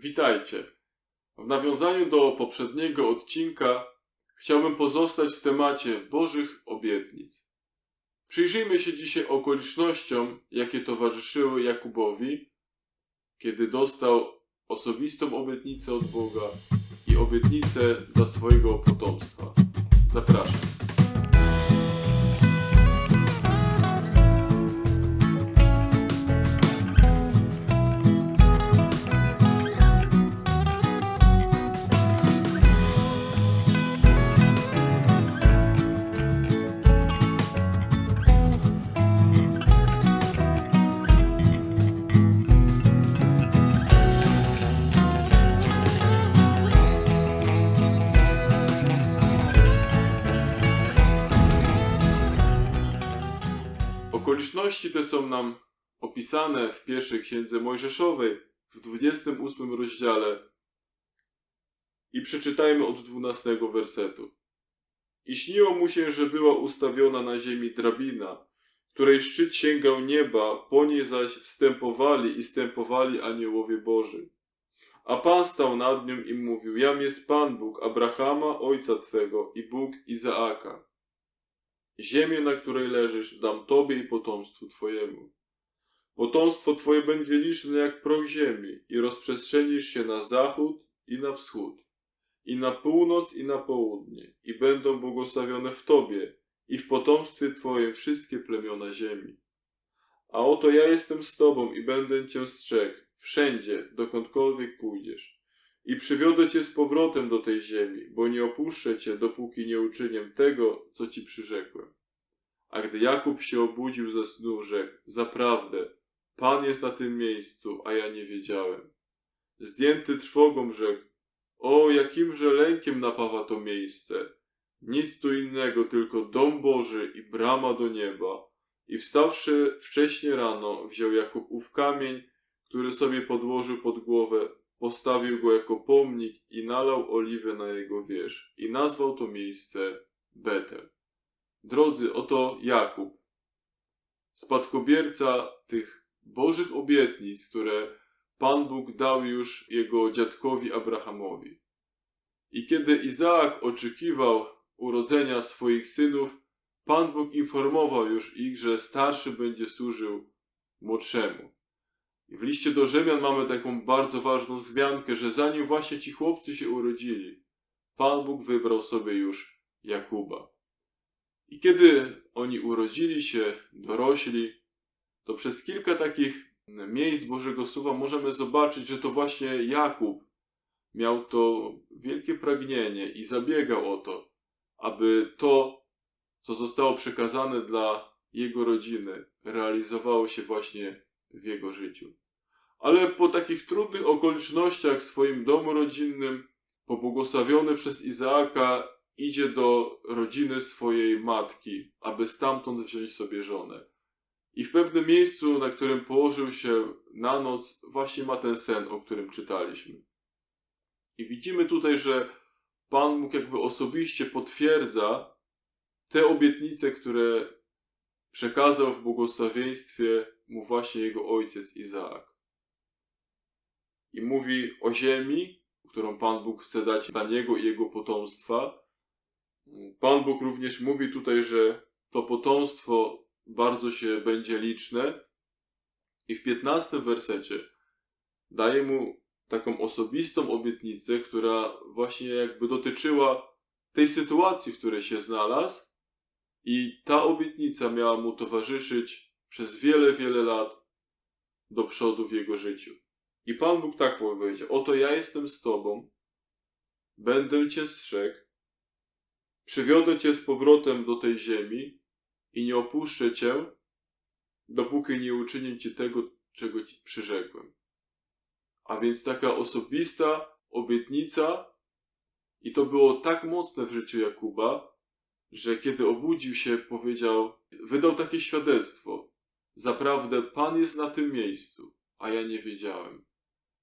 Witajcie. W nawiązaniu do poprzedniego odcinka chciałbym pozostać w temacie Bożych obietnic. Przyjrzyjmy się dzisiaj okolicznościom, jakie towarzyszyły Jakubowi, kiedy dostał osobistą obietnicę od Boga i obietnicę dla swojego potomstwa. Zapraszam. Okoliczności te są nam opisane w pierwszej księdze Mojżeszowej w 28 rozdziale i przeczytajmy od 12 wersetu. I śniło mu się, że była ustawiona na ziemi drabina, której szczyt sięgał nieba, po niej zaś wstępowali i stępowali aniołowie Boży. A Pan stał nad nią i mówił, jam jest Pan Bóg Abrahama, ojca Twego i Bóg Izaaka. Ziemię, na której leżysz, dam Tobie i potomstwu Twojemu. Potomstwo Twoje będzie liczne jak proch ziemi i rozprzestrzenisz się na zachód i na wschód, i na północ i na południe, i będą błogosławione w Tobie i w potomstwie Twoim wszystkie plemiona ziemi. A oto ja jestem z Tobą i będę Cię strzegł wszędzie, dokądkolwiek pójdziesz. I przywiodę Cię z powrotem do tej ziemi, bo nie opuszczę Cię, dopóki nie uczynię tego, co Ci przyrzekłem. A gdy Jakub się obudził ze snu, rzekł, zaprawdę, Pan jest na tym miejscu, a ja nie wiedziałem. Zdjęty trwogą rzekł, o, jakimże lękiem napawa to miejsce. Nic tu innego, tylko dom Boży i brama do nieba. I wstawszy wcześnie rano, wziął Jakub ów kamień, który sobie podłożył pod głowę, postawił go jako pomnik i nalał oliwę na jego wierzch i nazwał to miejsce Betel. Drodzy, oto Jakub, spadkobierca tych Bożych obietnic, które Pan Bóg dał już jego dziadkowi Abrahamowi. I kiedy Izaak oczekiwał urodzenia swoich synów, Pan Bóg informował już ich, że starszy będzie służył młodszemu. I w liście do Rzymian mamy taką bardzo ważną wzmiankę, że zanim właśnie ci chłopcy się urodzili, Pan Bóg wybrał sobie już Jakuba. I kiedy oni urodzili się, dorośli, to przez kilka takich miejsc Bożego Słowa możemy zobaczyć, że to właśnie Jakub miał to wielkie pragnienie i zabiegał o to, aby to, co zostało przekazane dla jego rodziny, realizowało się właśnie w jego życiu. Ale po takich trudnych okolicznościach w swoim domu rodzinnym, pobłogosławiony przez Izaaka, idzie do rodziny swojej matki, aby stamtąd wziąć sobie żonę. I w pewnym miejscu, na którym położył się na noc, właśnie ma ten sen, o którym czytaliśmy. I widzimy tutaj, że Pan Bóg jakby osobiście potwierdza te obietnice, które przekazał w błogosławieństwie mu właśnie jego ojciec Izaak. I mówi o ziemi, którą Pan Bóg chce dać dla niego i jego potomstwa. Pan Bóg również mówi tutaj, że to potomstwo bardzo się będzie liczne. I w 15 wersecie daje mu taką osobistą obietnicę, która właśnie jakby dotyczyła tej sytuacji, w której się znalazł. I ta obietnica miała mu towarzyszyć przez wiele, wiele lat do przodu w jego życiu. I Pan Bóg tak powiedział: Oto ja jestem z Tobą, będę Cię strzegł, przywiodę Cię z powrotem do tej ziemi i nie opuszczę Cię, dopóki nie uczynię Ci tego, czego Ci przyrzekłem. A więc taka osobista obietnica, i to było tak mocne w życiu Jakuba, że kiedy obudził się, powiedział, wydał takie świadectwo: Zaprawdę Pan jest na tym miejscu, a ja nie wiedziałem.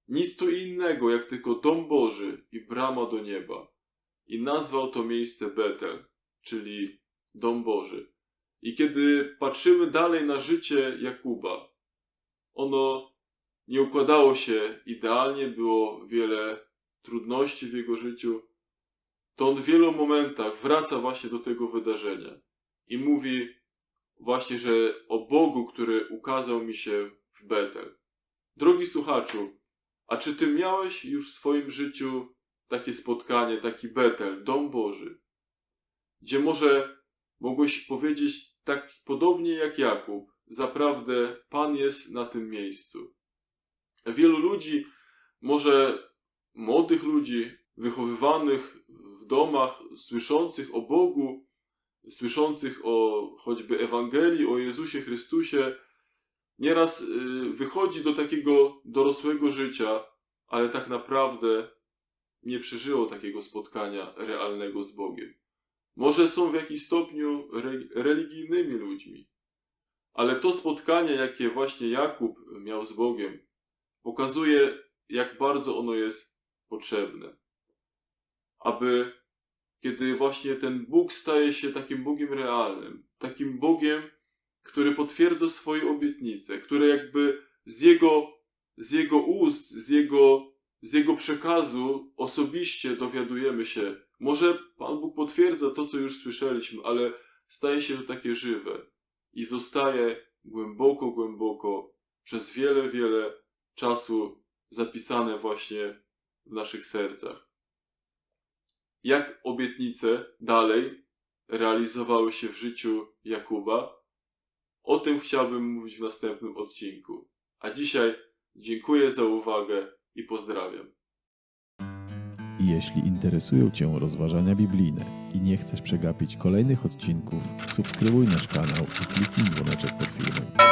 Nic tu innego, jak tylko dom Boży i brama do nieba. I nazwał to miejsce Betel, czyli dom Boży. I kiedy patrzymy dalej na życie Jakuba, ono nie układało się idealnie, było wiele trudności w jego życiu, to on w wielu momentach wraca właśnie do tego wydarzenia i mówi właśnie, że o Bogu, który ukazał mi się w Betel. Drogi słuchaczu, a czy ty miałeś już w swoim życiu takie spotkanie, taki Betel, Dom Boży, gdzie może mogłeś powiedzieć tak podobnie jak Jakub, zaprawdę Pan jest na tym miejscu. Wielu ludzi, może młodych ludzi, wychowywanych domach, słyszących o Bogu, słyszących o choćby Ewangelii, o Jezusie Chrystusie, nieraz y, wychodzi do takiego dorosłego życia, ale tak naprawdę nie przeżyło takiego spotkania realnego z Bogiem. Może są w jakimś stopniu re- religijnymi ludźmi, ale to spotkanie, jakie właśnie Jakub miał z Bogiem, pokazuje, jak bardzo ono jest potrzebne. Aby kiedy właśnie ten Bóg staje się takim Bogiem realnym, takim Bogiem, który potwierdza swoje obietnice, które jakby z jego, z jego ust, z jego, z jego przekazu osobiście dowiadujemy się. Może Pan Bóg potwierdza to, co już słyszeliśmy, ale staje się to takie żywe i zostaje głęboko, głęboko przez wiele, wiele czasu zapisane właśnie w naszych sercach. Jak obietnice dalej realizowały się w życiu Jakuba, o tym chciałbym mówić w następnym odcinku. A dzisiaj dziękuję za uwagę i pozdrawiam. Jeśli interesują Cię rozważania biblijne i nie chcesz przegapić kolejnych odcinków, subskrybuj nasz kanał i kliknij dzwoneczek pod filmem.